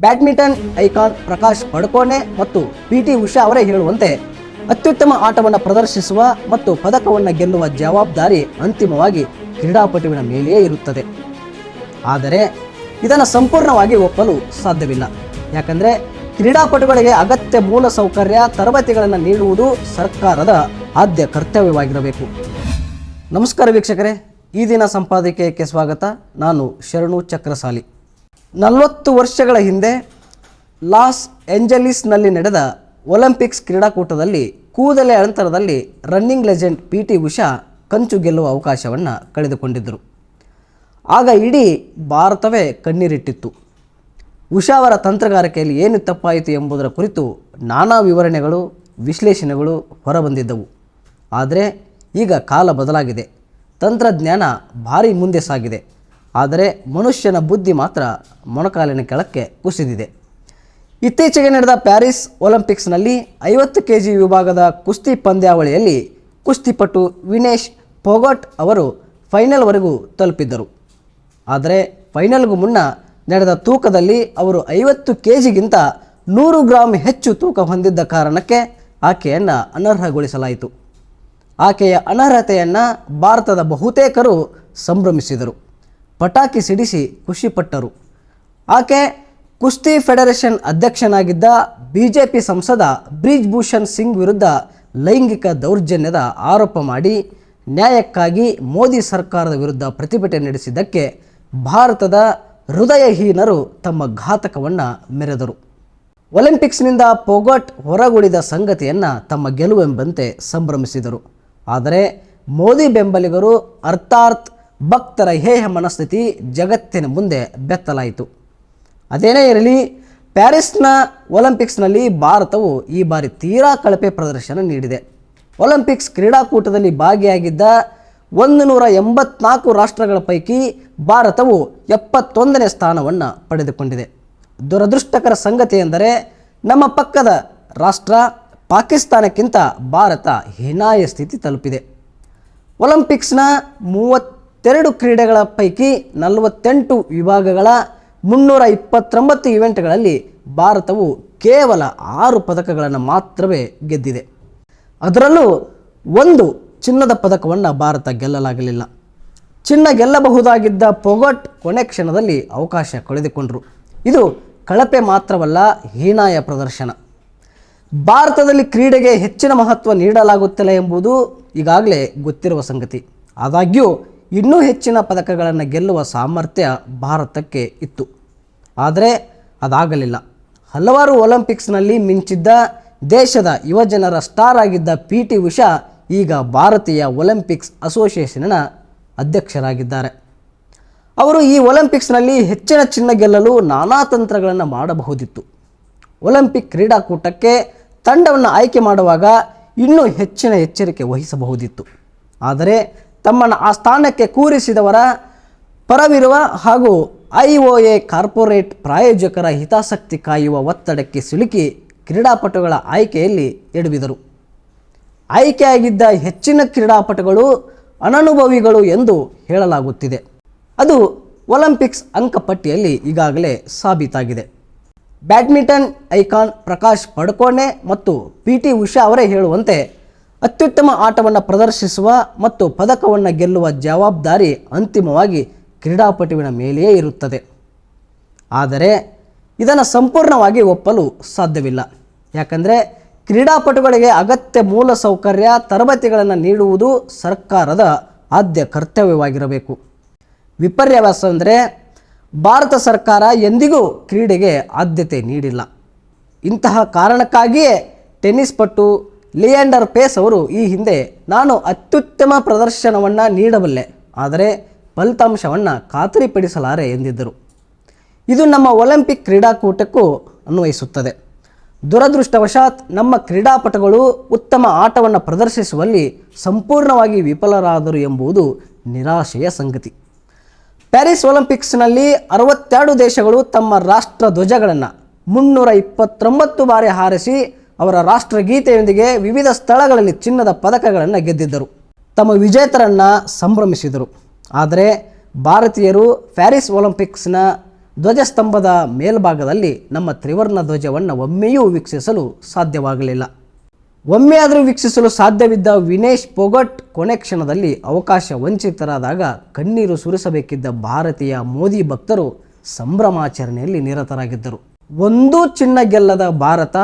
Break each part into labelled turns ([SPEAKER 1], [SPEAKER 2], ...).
[SPEAKER 1] Badminton icon Prakash Padukone ಮತ್ತು P T Usha ಅವರೇ ಹೇಳುವಂತೆ, ಅತ್ಯುತ್ತಮ ಆಟವನ್ನು ಪ್ರದರ್ಶಿಸುವ ಮತ್ತು ಪದಕವನ್ನು ಗೆಲ್ಲುವ ಜವಾಬ್ದಾರಿ ಅಂತಿಮವಾಗಿ ಕ್ರೀಡಾಪಟುವಿನ ಮೇಲೆಯೇ ಇರುತ್ತದೆ. ಆದರೆ, ಇದನ್ನು ಸಂಪೂರ್ಣವಾಗಿ ಒಪ್ಪಲು ಸಾಧ್ಯವಿಲ್ಲ. ಯಾಕಂದರೆ, ಕ್ರೀಡಾಪಟುಗಳಿಗೆ ಅಗತ್ಯ ಮೂಲ ಸೌಕರ್ಯ, ತರಬೇತಿಗಳನ್ನು ನೀಡುವುದು ಸರ್ಕಾರದ ಆದ್ಯ ಕರ್ತವ್ಯವಾಗಿರಬೇಕು. ನಮಸ್ಕಾರ ವೀಕ್ಷಕರೇ, ಈ ದಿನ ಸಂಪಾದಕೀಯಕ್ಕೆ ಸ್ವಾಗತ. ನಾನು ಶರಣು ಚಕ್ರಸಾಲಿ. ನಲವತ್ತು ವರ್ಷಗಳ ಹಿಂದೆ ಲಾಸ್ ಏಂಜಲೀಸ್ನಲ್ಲಿ ನಡೆದ ಒಲಿಂಪಿಕ್ಸ್ ಕ್ರೀಡಾಕೂಟದಲ್ಲಿ ಕೂದಲೆ ಅಂತರದಲ್ಲಿ running legend P T Usha ಕಂಚು ಗೆಲ್ಲುವ ಅವಕಾಶವನ್ನು ಕಳೆದುಕೊಂಡಿದ್ದರು. ಆಗ ಇಡೀ ಭಾರತವೇ ಕಣ್ಣೀರಿಟ್ಟಿತ್ತು. ಉಷಾ ಅವರ ತಂತ್ರಗಾರಿಕೆಯಲ್ಲಿ ಏನು ತಪ್ಪಾಯಿತು ಎಂಬುದರ ಕುರಿತು ನಾನಾ ವಿವರಣೆಗಳು, ವಿಶ್ಲೇಷಣೆಗಳು ಹೊರಬಂದಿದ್ದವು. ಆದರೆ ಈಗ ಕಾಲ ಬದಲಾಗಿದೆ. ತಂತ್ರಜ್ಞಾನ ಭಾರಿ ಮುಂದೆ ಸಾಗಿದೆ. ಆದರೆ ಮನುಷ್ಯನ ಬುದ್ಧಿ ಮಾತ್ರ ಮೊಣಕಾಲಿನ ಕೆಳಕ್ಕೆ ಕುಸಿದಿದೆ. ಇತ್ತೀಚೆಗೆ ನಡೆದ ಪ್ಯಾರಿಸ್ ಒಲಿಂಪಿಕ್ಸ್ನಲ್ಲಿ ಐವತ್ತು ಕೆ ಜಿ ವಿಭಾಗದ ಕುಸ್ತಿ ಪಂದ್ಯಾವಳಿಯಲ್ಲಿ ಕುಸ್ತಿಪಟು ವಿನೇಶ್ ಪೊಗಟ್ ಅವರು ಫೈನಲ್ವರೆಗೂ ತಲುಪಿದ್ದರು. ಆದರೆ ಫೈನಲ್ಗೂ ಮುನ್ನ ನಡೆದ ತೂಕದಲ್ಲಿ ಅವರು ಐವತ್ತು ಕೆ ಜಿಗಿಂತ ನೂರು ಗ್ರಾಂ ಹೆಚ್ಚು ತೂಕ ಹೊಂದಿದ್ದ ಕಾರಣಕ್ಕೆ ಆಕೆಯನ್ನು ಅನರ್ಹಗೊಳಿಸಲಾಯಿತು. ಆಕೆಯ ಅನರ್ಹತೆಯನ್ನು ಭಾರತದ ಬಹುತೇಕರು ಸಂಭ್ರಮಿಸಿದರು. ಪಟಾಕಿ ಸಿಡಿಸಿ ಖುಷಿಪಟ್ಟರು. ಆಕೆ ಕುಸ್ತಿ ಫೆಡರೇಷನ್ ಅಧ್ಯಕ್ಷನಾಗಿದ್ದ ಬಿ ಜೆ ಪಿ ಸಂಸದ ಬ್ರಿಜ್ ಭೂಷಣ್ ಸಿಂಗ್ ವಿರುದ್ಧ ಲೈಂಗಿಕ ದೌರ್ಜನ್ಯದ ಆರೋಪ ಮಾಡಿ ನ್ಯಾಯಕ್ಕಾಗಿ ಮೋದಿ ಸರ್ಕಾರದ ವಿರುದ್ಧ ಪ್ರತಿಭಟನೆ ನಡೆಸಿದ್ದಕ್ಕೆ ಭಾರತದ ಹೃದಯಹೀನರು ತಮ್ಮ ಘಾತಕವನ್ನು ಮೆರೆದರು. ಒಲಿಂಪಿಕ್ಸ್ನಿಂದ ಪೊಗಟ್ ಹೊರಗುಳಿದ ಸಂಗತಿಯನ್ನು ತಮ್ಮ ಗೆಲುವೆಂಬಂತೆ ಸಂಭ್ರಮಿಸಿದರು. ಆದರೆ ಮೋದಿ ಬೆಂಬಲಿಗರು ಅರ್ಥಾತ್ ಭಕ್ತರ ಹೇಯ ಮನಸ್ಥಿತಿ ಜಗತ್ತಿನ ಮುಂದೆ ಬೆತ್ತಲಾಯಿತು. ಅದೇನೇ ಇರಲಿ, ಪ್ಯಾರಿಸ್ನ ಒಲಿಂಪಿಕ್ಸ್ನಲ್ಲಿ ಭಾರತವು ಈ ಬಾರಿ ತೀರಾ ಕಳಪೆ ಪ್ರದರ್ಶನ ನೀಡಿದೆ. ಒಲಿಂಪಿಕ್ಸ್ ಕ್ರೀಡಾಕೂಟದಲ್ಲಿ ಭಾಗಿಯಾಗಿದ್ದ ಒಂದು ನೂರ ಎಂಬತ್ನಾಲ್ಕು ರಾಷ್ಟ್ರಗಳ ಪೈಕಿ ಭಾರತವು ಎಪ್ಪತ್ತೊಂದನೇ ಸ್ಥಾನವನ್ನು ಪಡೆದುಕೊಂಡಿದೆ. ದುರದೃಷ್ಟಕರ ಸಂಗತಿ ಎಂದರೆ, ನಮ್ಮ ಪಕ್ಕದ ರಾಷ್ಟ್ರ ಪಾಕಿಸ್ತಾನಕ್ಕಿಂತ ಭಾರತ ಹೀನಾಯ ಸ್ಥಿತಿ ತಲುಪಿದೆ. ಒಲಿಂಪಿಕ್ಸ್ನ ಮೂವತ್ತೆರಡು ಕ್ರೀಡೆಗಳ ಪೈಕಿ ನಲವತ್ತೆಂಟು ವಿಭಾಗಗಳ ಮುನ್ನೂರ ಇಪ್ಪತ್ತೊಂಬತ್ತು ಇವೆಂಟ್ಗಳಲ್ಲಿ ಭಾರತವು ಕೇವಲ ಆರು ಪದಕಗಳನ್ನು ಮಾತ್ರವೇ ಗೆದ್ದಿದೆ. ಅದರಲ್ಲೂ ಒಂದು ಚಿನ್ನದ ಪದಕವನ್ನು ಭಾರತ ಗೆಲ್ಲಲಾಗಲಿಲ್ಲ. ಚಿನ್ನ ಗೆಲ್ಲಬಹುದಾಗಿದ್ದ ಪೊಗಟ್ ಕೊನೆ ಕ್ಷಣದಲ್ಲಿ ಅವಕಾಶ ಕಳೆದುಕೊಂಡರು. ಇದು ಕಳಪೆ ಮಾತ್ರವಲ್ಲ, ಹೀನಾಯ ಪ್ರದರ್ಶನ. ಭಾರತದಲ್ಲಿ ಕ್ರೀಡೆಗೆ ಹೆಚ್ಚಿನ ಮಹತ್ವ ನೀಡಲಾಗುತ್ತಿಲ್ಲ ಎಂಬುದು ಈಗಾಗಲೇ ಗೊತ್ತಿರುವ ಸಂಗತಿ. ಆದಾಗ್ಯೂ ಇನ್ನೂ ಹೆಚ್ಚಿನ ಪದಕಗಳನ್ನು ಗೆಲ್ಲುವ ಸಾಮರ್ಥ್ಯ ಭಾರತಕ್ಕೆ ಇತ್ತು. ಆದರೆ ಅದಾಗಲಿಲ್ಲ. ಹಲವಾರು ಒಲಿಂಪಿಕ್ಸ್ನಲ್ಲಿ ಮಿಂಚಿದ್ದ ದೇಶದ ಯುವಜನರ ಸ್ಟಾರ್ ಆಗಿದ್ದ ಪಿ ಟಿ ಉಷಾ ಈಗ ಭಾರತೀಯ ಒಲಿಂಪಿಕ್ಸ್ ಅಸೋಸಿಯೇಷನ್ನ ಅಧ್ಯಕ್ಷರಾಗಿದ್ದಾರೆ. ಅವರು ಈ ಒಲಿಂಪಿಕ್ಸ್ನಲ್ಲಿ ಹೆಚ್ಚಿನ ಚಿನ್ನ ಗೆಲ್ಲಲು ನಾನಾ ತಂತ್ರಗಳನ್ನು ಮಾಡಬಹುದಿತ್ತು. ಒಲಿಂಪಿಕ್ ಕ್ರೀಡಾಕೂಟಕ್ಕೆ ತಂಡವನ್ನು ಆಯ್ಕೆ ಮಾಡುವಾಗ ಇನ್ನೂ ಹೆಚ್ಚಿನ ಎಚ್ಚರಿಕೆ ವಹಿಸಬಹುದಿತ್ತು. ಆದರೆ ತಮ್ಮನ್ನು ಆ ಸ್ಥಾನಕ್ಕೆ ಕೂರಿಸಿದವರ ಪರವಿರುವ ಹಾಗೂ ಐ ಒ ಎ ಕಾರ್ಪೊರೇಟ್ ಪ್ರಾಯೋಜಕರ ಹಿತಾಸಕ್ತಿ ಕಾಯುವ ಒತ್ತಡಕ್ಕೆ ಸಿಲುಕಿ ಕ್ರೀಡಾಪಟುಗಳ ಆಯ್ಕೆಯಲ್ಲಿ ಎಡವಿದರು. ಆಯ್ಕೆಯಾಗಿದ್ದ ಹೆಚ್ಚಿನ ಕ್ರೀಡಾಪಟುಗಳು ಅನನುಭವಿಗಳು ಎಂದು ಹೇಳಲಾಗುತ್ತಿದೆ. ಅದು ಒಲಿಂಪಿಕ್ಸ್ ಅಂಕಪಟ್ಟಿಯಲ್ಲಿ ಈಗಾಗಲೇ ಸಾಬೀತಾಗಿದೆ. ಬ್ಯಾಡ್ಮಿಂಟನ್ ಐಕಾನ್ ಪ್ರಕಾಶ್ ಪಡ್ಕೋಣೆ ಮತ್ತು ಪಿ ಟಿ ಉಷಾ ಅವರೇ ಹೇಳುವಂತೆ ಅತ್ಯುತ್ತಮ ಆಟವನ್ನು ಪ್ರದರ್ಶಿಸುವ ಮತ್ತು ಪದಕವನ್ನು ಗೆಲ್ಲುವ ಜವಾಬ್ದಾರಿ ಅಂತಿಮವಾಗಿ ಕ್ರೀಡಾಪಟುವಿನ ಮೇಲೆಯೇ ಇರುತ್ತದೆ. ಆದರೆ ಇದನ್ನು ಸಂಪೂರ್ಣವಾಗಿ ಒಪ್ಪಲು ಸಾಧ್ಯವಿಲ್ಲ. ಯಾಕಂದರೆ ಕ್ರೀಡಾಪಟುಗಳಿಗೆ ಅಗತ್ಯ ಮೂಲ ಸೌಕರ್ಯ, ತರಬೇತಿಗಳನ್ನು ನೀಡುವುದು ಸರ್ಕಾರದ ಆದ್ಯ ಕರ್ತವ್ಯವಾಗಿರಬೇಕು. ವಿಪರ್ಯಾಸ ಅಂದರೆ ಭಾರತ ಸರ್ಕಾರ ಎಂದಿಗೂ ಕ್ರೀಡೆಗೆ ಆದ್ಯತೆ ನೀಡಿಲ್ಲ. ಇಂತಹ ಕಾರಣಕ್ಕಾಗಿಯೇ ಟೆನ್ನಿಸ್ ಪಟು ಲಿಯಾಂಡರ್ ಪೇಸ್ ಅವರು ಈ ಹಿಂದೆ ನಾನು ಅತ್ಯುತ್ತಮ ಪ್ರದರ್ಶನವನ್ನು ನೀಡಬಲ್ಲೆ, ಆದರೆ ಫಲಿತಾಂಶವನ್ನು ಖಾತರಿಪಡಿಸಲಾರೆ ಎಂದಿದ್ದರು. ಇದು ನಮ್ಮ ಒಲಿಂಪಿಕ್ ಕ್ರೀಡಾಕೂಟಕ್ಕೂ ಅನ್ವಯಿಸುತ್ತದೆ. ದುರದೃಷ್ಟವಶಾತ್ ನಮ್ಮ ಕ್ರೀಡಾಪಟುಗಳು ಉತ್ತಮ ಆಟವನ್ನು ಪ್ರದರ್ಶಿಸುವಲ್ಲಿ ಸಂಪೂರ್ಣವಾಗಿ ವಿಫಲರಾದರು ಎಂಬುದು ನಿರಾಶೆಯ ಸಂಗತಿ. ಪ್ಯಾರಿಸ್ ಒಲಿಂಪಿಕ್ಸ್ನಲ್ಲಿ ಅರವತ್ತೆರಡು ದೇಶಗಳು ತಮ್ಮ ರಾಷ್ಟ್ರ ಧ್ವಜಗಳನ್ನು ಮುನ್ನೂರ ಇಪ್ಪತ್ತೊಂಬತ್ತು ಬಾರಿ ಹಾರಿಸಿ ಅವರ ರಾಷ್ಟ್ರಗೀತೆಯೊಂದಿಗೆ ವಿವಿಧ ಸ್ಥಳಗಳಲ್ಲಿ ಚಿನ್ನದ ಪದಕಗಳನ್ನು ಗೆದ್ದಿದ್ದರು. ತಮ್ಮ ವಿಜೇತರನ್ನು ಸಂಭ್ರಮಿಸಿದರು. ಆದರೆ ಭಾರತೀಯರು ಪ್ಯಾರಿಸ್ ಒಲಿಂಪಿಕ್ಸ್ನ ಧ್ವಜಸ್ತಂಭದ ಮೇಲ್ಭಾಗದಲ್ಲಿ ನಮ್ಮ ತ್ರಿವರ್ಣ ಧ್ವಜವನ್ನು ಒಮ್ಮೆಯೂ ವೀಕ್ಷಿಸಲು ಸಾಧ್ಯವಾಗಲಿಲ್ಲ. ಒಮ್ಮೆಯಾದರೂ ವೀಕ್ಷಿಸಲು ಸಾಧ್ಯವಿದ್ದ ವಿನೇಶ್ ಪೊಗಟ್ ಕೊನೆ ಕ್ಷಣದಲ್ಲಿ ಅವಕಾಶ ವಂಚಿತರಾದಾಗ ಕಣ್ಣೀರು ಸುರಿಸಬೇಕಿದ್ದ ಭಾರತೀಯ ಮೋದಿ ಭಕ್ತರು ಸಂಭ್ರಮಾಚರಣೆಯಲ್ಲಿ ನಿರತರಾಗಿದ್ದರು. ಒಂದೂ ಚಿನ್ನ ಗೆಲ್ಲದ ಭಾರತ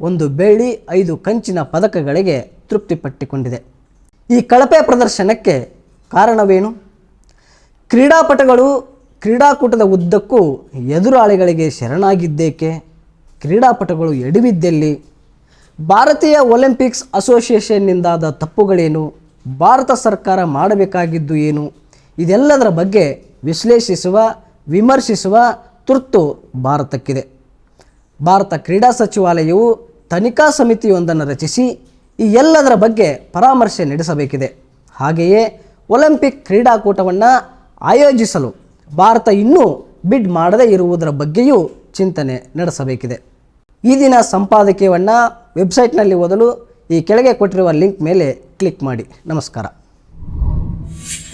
[SPEAKER 1] ಒಂದು ಬೆಳ್ಳಿ ಐದು ಕಂಚಿನ ಪದಕಗಳಿಗೆ ತೃಪ್ತಿಪಟ್ಟಿಕೊಂಡಿದೆ. ಈ ಕಳಪೆ ಪ್ರದರ್ಶನಕ್ಕೆ ಕಾರಣವೇನು? ಕ್ರೀಡಾಪಟುಗಳು ಕ್ರೀಡಾಕೂಟದ ಉದ್ದಕ್ಕೂ ಎದುರಾಳಿಗಳಿಗೆ ಶರಣಾಗಿದ್ದೇಕೆ? ಕ್ರೀಡಾಪಟುಗಳು ಎಡವಿದ್ದಲ್ಲಿ? ಭಾರತೀಯ ಒಲಿಂಪಿಕ್ಸ್ ಅಸೋಸಿಯೇಷನ್ನಿಂದಾದ ತಪ್ಪುಗಳೇನು? ಭಾರತ ಸರ್ಕಾರ ಮಾಡಬೇಕಾಗಿದ್ದು ಏನು? ಇದೆಲ್ಲದರ ಬಗ್ಗೆ ವಿಶ್ಲೇಷಿಸುವ, ವಿಮರ್ಶಿಸುವ ತುರ್ತು ಭಾರತಕ್ಕಿದೆ. ಭಾರತ ಕ್ರೀಡಾ ಸಚಿವಾಲಯವು ತನಿಖಾ ಸಮಿತಿಯೊಂದನ್ನು ರಚಿಸಿ ಈ ಎಲ್ಲದರ ಬಗ್ಗೆ ಪರಾಮರ್ಶೆ ನಡೆಸಬೇಕಿದೆ. ಹಾಗೆಯೇ ಒಲಿಂಪಿಕ್ ಕ್ರೀಡಾಕೂಟವನ್ನು ಆಯೋಜಿಸಲು ಭಾರತ ಇನ್ನೂ ಬಿಡ್ ಮಾಡದೇ ಇರುವುದರ ಬಗ್ಗೆಯೂ ಚಿಂತನೆ ನಡೆಸಬೇಕಿದೆ. ಈ ದಿನ ಸಂಪಾದಕೀಯವನ್ನು ವೆಬ್ಸೈಟ್ನಲ್ಲಿ ಓದಲು ಈ ಕೆಳಗೆ ಕೊಟ್ಟಿರುವ ಲಿಂಕ್ ಮೇಲೆ ಕ್ಲಿಕ್ ಮಾಡಿ. ನಮಸ್ಕಾರ.